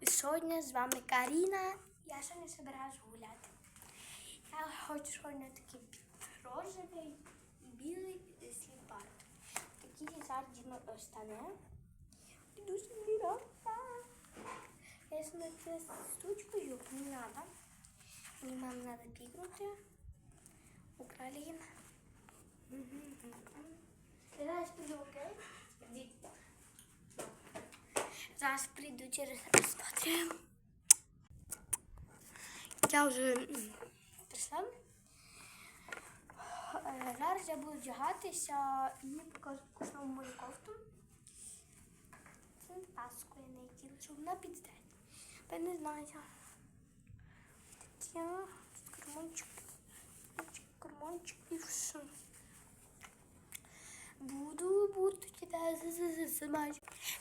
І сьогодні- і з вами Каріна. Я сьогодні збираюсь гуляти. Я хочу сьогодні такий розовий і білий сліпарт. Такі зараз ми останемо. Іду собі. Я смотрю штучку, юг не надо. Мне мам надо пикнуть. Украли. Зараз Зараз прийду через розпатрюємо. Я вже прийшла. Е, Зараз я буду вдягатися і мені покажу мою кофту. Це паску я хотіла, щоб вона підстрять. Я не знаю. Тут карманчик, карманчик і все. Буду, буду тебя засымать. Э,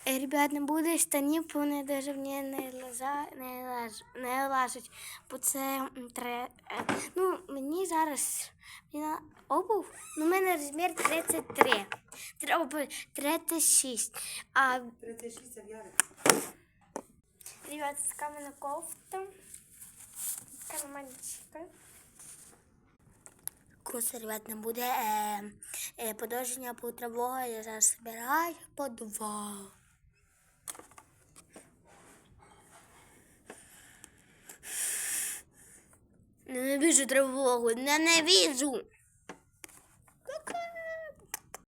Ребят, не буде штанів, бо вони даже мені не лежа, не лаж, не лажать. Бо це тре, е, ну, мені зараз мені обув, ну, у мене розмір 33. Треба 36. А, 36 це в Ярик. ребят, така в мене кофта. Карманчика. Курс, ребят, не буде е, е, подовження по тривога. Я зараз збираю по два. Ненавижу тривогу, ненавижу.